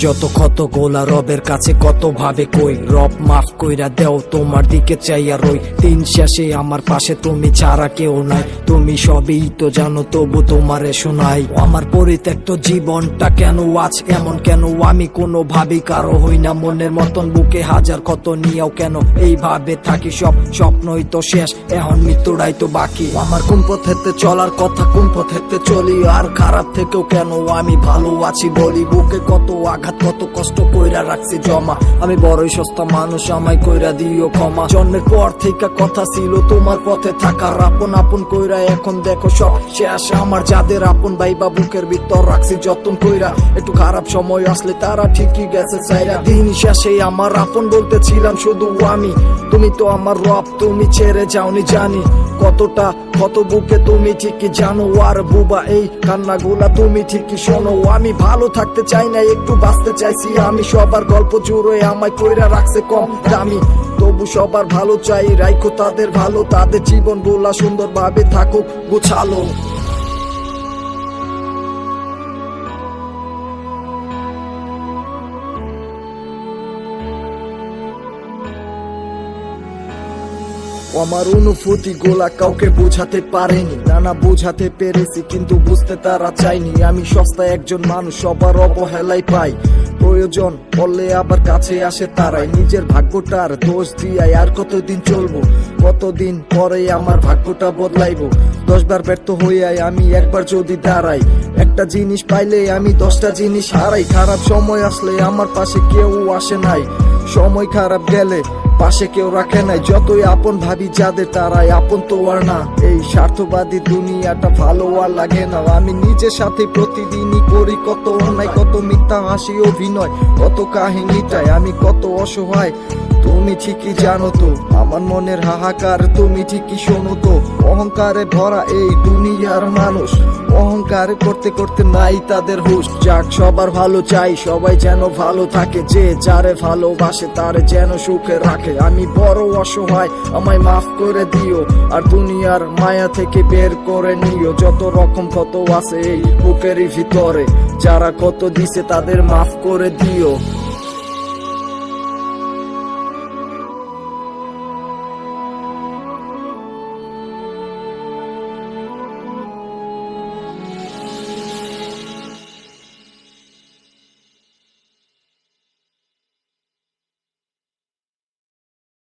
যত ক্ষত গোলা রবের কাছে কত ভাবে কই। রব, মাফ কইরা দেও, তোমার দিকে চাইয়া রই। দিন শেষে আমার পাশে তুমি ছাড়া কেউ নাই। তুমি সবই তো জানো, তবু তোমারে শোনাই। আমার পরিত্যক্ত জীবনটা কেন আজ এমন কেন? আমি কোনো ভাবি কারও হই না। মনের মতন বুকে হাজার কত নিয়েও কেন এইভাবে থাকি সব? স্বপ্নই তো শেষ, এখন মৃত্যুটাই তো বাকি। আমার কোন পথেতে চলার কথা, কোন পথেতে চলি? আর খারাপ থেকেও কেন আমি ভালো আছি বলি? বুকে কত আঘাত কত কষ্ট কইরা রাখছি জমা। আমি বড়ই সস্তা মানুষ, আমায় কইরা দিও ক্ষমা। জন্মের পর থেকে কথা ছিল তোমার পথে থাকার। আপন আপন কইরা এখন দেখো সব শেষ। আমার যাদের আপন ভাই বা বুকের ভিতর রাখছি যতন কইরা। একটু খারাপ সময় আসলে তারা ঠিকই গেছে চাইরা দিন শেষে আমার আপন বলতে ছিলাম শুধু আমি, তুমি তো আমার রব, তুমি ছেড়ে যাওনি, জানি কতটা কত বুকে তুমি ঠিকই জানো আর বুবা, এই কান্নাগুলা তুমি ঠিকই শোনো। আমি ভালো থাকতে চাই না, একটু বাঁচতে চাইছি। আমি সবার গল্প জুড়ে আমায় কইরা রাখছে কম দামি। তবু সবার ভালো চাই, রাইখো তাদের ভালো, তাদের জীবন বোলা সুন্দরভাবে থাকুক, গুছালো। আমার অনুভূতি গোলা কাউকে বোঝাতে পারেনি। নানা বোঝাতে পেরেছি, কিন্তু বুঝতে তারা চাইনি আমি সস্তা একজন মানুষ, সবার অবহেলাই পাই। প্রয়োজন বললে আবার কাছে আসে তারাই। নিজের ভাগ্যটার দোষ দিয়াই আর কতদিন চলবো? কতদিন পরে আমার ভাগ্যটা বদলাইবো? দশবার ব্যর্থ হইয়াই আমি একবার যদি দাঁড়াই, একটা জিনিস পাইলে আমি দশটা জিনিস হারাই। খারাপ সময় আসলে আমার পাশে কেউ আসে নাই। সময় খারাপ গেলে পাশে কেউ রাখে নাই, যতই আপন ভাবি যাদের তারাই আপন তো আর না। এই স্বার্থবাদী দুনিয়াটা ভালো আর লাগে না। আমি নিজের সাথে প্রতিদিনই করি কত অন্যায়, কত মিথ্যা হাসি, অভিনয়, কত কাহিনীটাই আমি কত অসহায় তুমি ঠিকই জানো তো, আমার মনের হাহাকার তুমি ঠিকই শোনো তো। অহংকারে ভরা এই দুনিয়ার মানুষ, অহংকার করতে করতে নাই তাদের হুশ। যাক, সবার ভালো চাই, সবাই যেন ভালো থাকে, যে যারে ভালোবাসে তারে যেন সুখে রাখে। আমি বড় অসহায়, আমায় মাফ করে দিও, আর দুনিয়ার মায়া থেকে বের করে নিও। যত রকম কত আছে এই বুকেরই ভিতরে, যারা কত দিছে তাদের মাফ করে দিও।